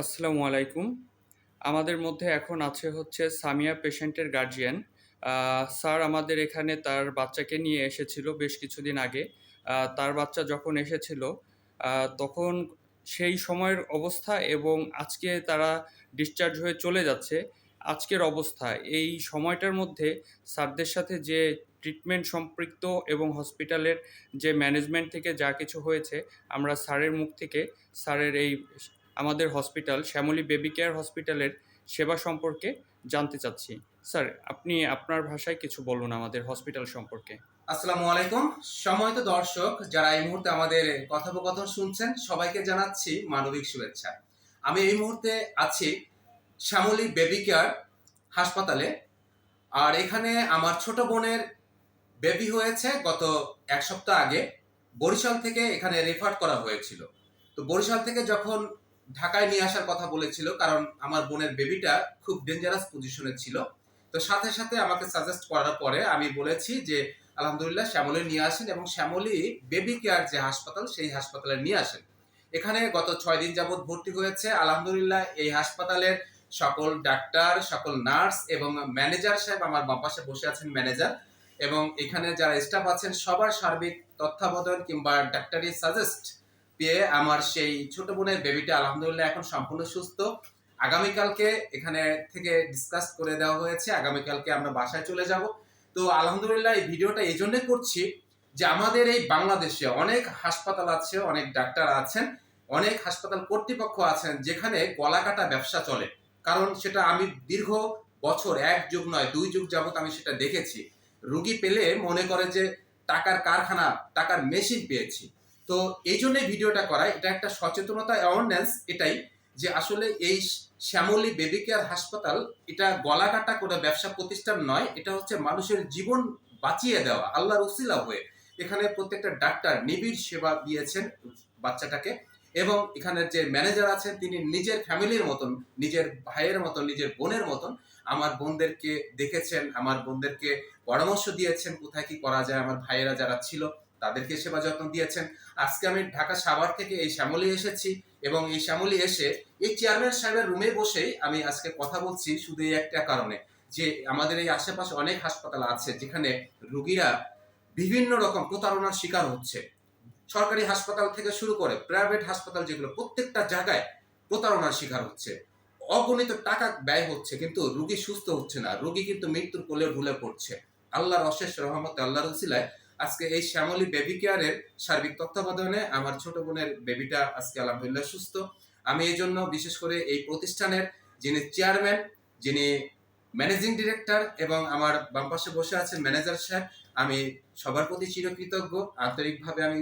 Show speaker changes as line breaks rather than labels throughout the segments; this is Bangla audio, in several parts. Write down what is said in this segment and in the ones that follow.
আসসালামু আলাইকুম। আমাদের মধ্যে এখন আছে হচ্ছে সামিয়া পেশেন্টের গার্জিয়ান। স্যার আমাদের এখানে তার বাচ্চাকে নিয়ে এসেছিল বেশ কিছুদিন আগে। তার বাচ্চা যখন এসেছিল তখন সেই সময়ের অবস্থা এবং আজকে তারা ডিসচার্জ হয়ে চলে যাচ্ছে। আজকের অবস্থা, এই সময়টার মধ্যে স্যারদের সাথে যে ট্রিটমেন্ট সম্পৃক্ত এবং হসপিটালের যে ম্যানেজমেন্ট থেকে যা কিছু হয়েছে, আমরা স্যারের মুখ থেকে স্যারের এই আমাদের হসপিটাল শ্যামলী বেবি কেয়ার হসপিটালের সেবা সম্পর্কে জানতে চাচ্ছি। স্যার আপনি আপনার ভাষায় কিছু বলুন আমাদের হসপিটাল সম্পর্কে।
আসসালামু আলাইকুম। সময়ত দর্শক, যারা এই মুহূর্তে আমাদের কথোপকথন শুনছেন, সবাইকে জানাচ্ছি মানবিক শুভেচ্ছা। আমি এই মুহূর্তে আছি শ্যামলী বেবি কেয়ার হাসপাতালে। আর এখানে আমার ছোট বোনের বেবি হয়েছে গত এক সপ্তাহ আগে। বরিশাল থেকে এখানে রেফার করা হয়েছিল। তো বরিশাল থেকে যখন ঢাকায় নিয়ে আসার কথা বলেছিল, কারণ আমার বোনের বেবিটা খুব ডেঞ্জারাস পজিশনে ছিল। তো সাথে সাথে আমাকে সাজেস্ট করার পরে আমি বলেছি যে, আলহামদুলিল্লাহ, শ্যামলী নিয়ে আসেন এবং শ্যামলী বেবি কেয়ার যে হাসপাতাল, সেই হাসপাতালে নিয়ে আসেন। এখানে গত ছয় দিন যাবৎ ভর্তি হয়েছে। আলহামদুলিল্লাহ, এই হাসপাতালের সকল ডাক্তার, সকল নার্স এবং ম্যানেজার সাহেব আমার বাম পাশে বসে আছেন, ম্যানেজার। এবং এখানে যারা স্টাফ আছেন, সবার সার্বিক তত্ত্বাবধান কিংবা ডাক্তারি সাজেস্ট পেয়ে আমার সেই ছোট বোনের বেবিটা আলহামদুলিল্লাহ এখন সম্পূর্ণ সুস্থ। আগামীকালকে এখানে থেকে ডিসকাস করে দেওয়া হয়েছে, আগামীকালকে আমরা বাসায় চলে যাব। তো আলহামদুলিল্লাহ এই ভিডিওটা এই জন্য করছি যে আমাদের এই বাংলাদেশে অনেক হাসপাতাল আছে, অনেক ডাক্তার আছেন, অনেক হাসপাতাল কর্তৃপক্ষ আছেন যেখানে গলা কাটা ব্যবসা চলে। কারণ সেটা আমি দীর্ঘ বছর, এক যুগ নয়, দুই যুগ যাবত আমি সেটা দেখেছি। রুগী পেলে মনে করে যে টাকার কারখানা, টাকার মেশিন পেয়েছি। তো এই জন্য ভিডিওটা করা এটা একটা সচেতনতা অ্যাওয়ারনেস এটাই যে আসলে এই শ্যামলী বেবি কেয়ার হাসপাতাল, এটা গলা কাটা করে ব্যবসা প্রতিষ্ঠান নয়, এটা হচ্ছে মানুষের জীবন বাঁচিয়ে দেওয়া, আল্লাহর উসিলা হয়ে। এখানে প্রত্যেকটা ডাক্তার নিবিড় সেবা দিয়েছেন বাচ্চাটাকে এবং এখানের যে ম্যানেজার আছেন, তিনি নিজের ফ্যামিলির মতন, নিজের ভাইয়ের মতন, নিজের বোনের মতন, আমার বোনদেরকে দেখেছেন, আমার বোনদেরকে পরামর্শ দিয়েছেন কোথায় কি করা যায়, আমার ভাইয়েরা যারা ছিল তাদেরকে সেবা যত্ন দিয়েছেন। আজকে আমি ঢাকা সাভার থেকে এই শ্যামলী এসেছি এবং এই শ্যামলী এসে এই চেয়ারম্যান সাহেবের রুমে বসেই আমি আজকে কথা বলছি শুধু এই একটা কারণে যে আমাদের এই আশেপাশে অনেক হাসপাতাল আছে যেখানে রুগীরা বিভিন্ন রকম প্রতারণার শিকার হচ্ছে। সরকারি হাসপাতাল থেকে শুরু করে প্রাইভেট হাসপাতাল যেগুলো প্রত্যেকটা জায়গায় প্রতারণার শিকার হচ্ছে। অগণিত টাকা ব্যয় হচ্ছে কিন্তু রুগী সুস্থ হচ্ছে না। রুগী কিন্তু মৃত্যুর কোলে ঢুলে পড়ছে। আল্লাহর অশেষ রহমতে, আল্লাহর উসিলায় আজকে এই শ্যামলী বেবি কেয়ারের সার্বিক তত্ত্বাবধানে আমার ছোট বোনের বেবিটা আজকে আলহামদুলিল্লাহ সুস্থ। আমি এই জন্য বিশেষ করে এই প্রতিষ্ঠানের যিনি চেয়ারম্যান যিনি ম্যানেজিং ডিরেক্টর এবং আমার বাম পাশে বসে আছেন ম্যানেজার সাহেব, আমি সবার প্রতি চিরকৃতজ্ঞ। আন্তরিকভাবে আমি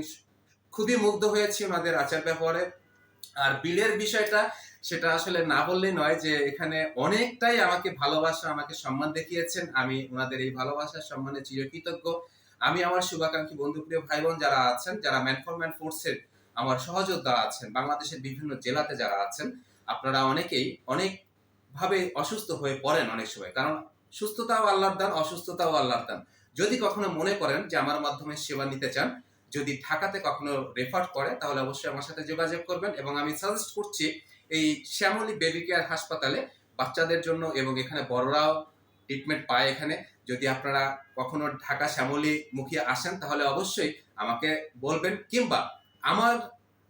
খুবই মুগ্ধ হয়েছি আমাদের আচার ব্যবহারে। আর বিলের বিষয়টা, সেটা আসলে না বললেই নয় যে এখানে অনেকটাই আমাকে ভালোবাসা, আমাকে সম্মান দেখিয়েছেন। আমি ওনাদের এই ভালোবাসা সম্মানে চিরকৃতজ্ঞ। আমি আমার শুভাকাঙ্ক্ষী বন্ধুপ্রিয় ভাই বোন যারা আছেন, যারা ম্যান ফর ম্যান ফোর্সের আমার সহযোদ্ধা আছেন, বাংলাদেশের বিভিন্ন জেলাতে যারা আছেন, আপনারা অনেকেই অনেক ভাবে অসুস্থ হয়ে পড়েন অনেক সময়। কারণ সুস্থতাও আল্লাহর দান, অসুস্থতাও আল্লাহর দান। যদি কখনো মনে করেন যে আমার মাধ্যমে সেবা নিতে চান, যদি ঢাকাতে কখনো রেফার করে, তাহলে অবশ্যই আমার সাথে যোগাযোগ করবেন এবং আমি সাজেস্ট করছি এই শ্যামলী বেবি কেয়ার হাসপাতালে বাচ্চাদের জন্য এবং এখানে বড়রাও ট্রিটমেন্ট পায় এখানে। যদি আপনারা কখনো ঢাকা শ্যামলী মুখিয়ে আসেন, তাহলে অবশ্যই আমাকে বলবেন কিংবা আমার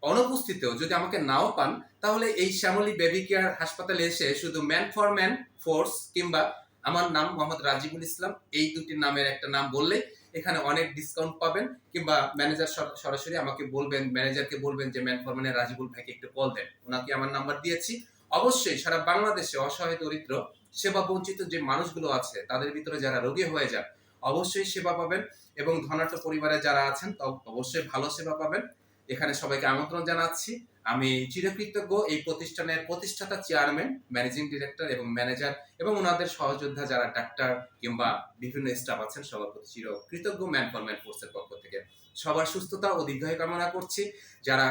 অনুপস্থিতিতেও যদি আমাকে নাও পান, তাহলে এই শ্যামলী বেবি কেয়ার হাসপাতালে এসে শুধু ম্যান ফর ম্যান ফোর্স কিংবা আমার নাম মোহাম্মদ রাজিবুল ইসলাম, এই দুটি নামের একটা নাম বললে এখানে অনেক ডিসকাউন্ট পাবেন কিংবা ম্যানেজার সরাসরি আমাকে বলবেন ম্যানেজারকে বলবেন যে ম্যান ফর ম্যানের রাজিবুল ভাইকে একটু কল দেন। ওনাকে আমার নাম্বার দিয়েছি। অবশ্যই সারা বাংলাদেশে অসহায় দরিদ্র সেবা বঞ্চিত যে মানুষগুলো আছে, তাদের ভিতরে যারা রোগী হয়ে যান, অবশ্যই সেবা পাবেন এবং ধনাঢ্য পরিবারে যারা আছেন অবশ্যই ভালো সেবা পাবেন। এখানে সবাইকে আমন্ত্রণ জানাচ্ছি। আমি চিরকৃতজ্ঞ এই প্রতিষ্ঠানের প্রতিষ্ঠাতা চেয়ারম্যান, ম্যানেজিং ডিরেক্টর এবং ম্যানেজার এবং ওনাদের সহযোদ্ধা যারা ডাক্তার কিংবা বিভিন্ন স্টাফ আছেন, সবার প্রতি চির কৃতজ্ঞ ম্যান ফর ম্যান ফোর্সের পক্ষ থেকে। সবার সুস্থতা ও দীর্ঘায়ু কামনা করছি। যারা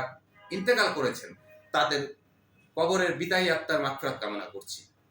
ইন্তেকাল করেছেন, তাদের কবরের বিদায়ী আত্মার মাত্রা কামনা করছি।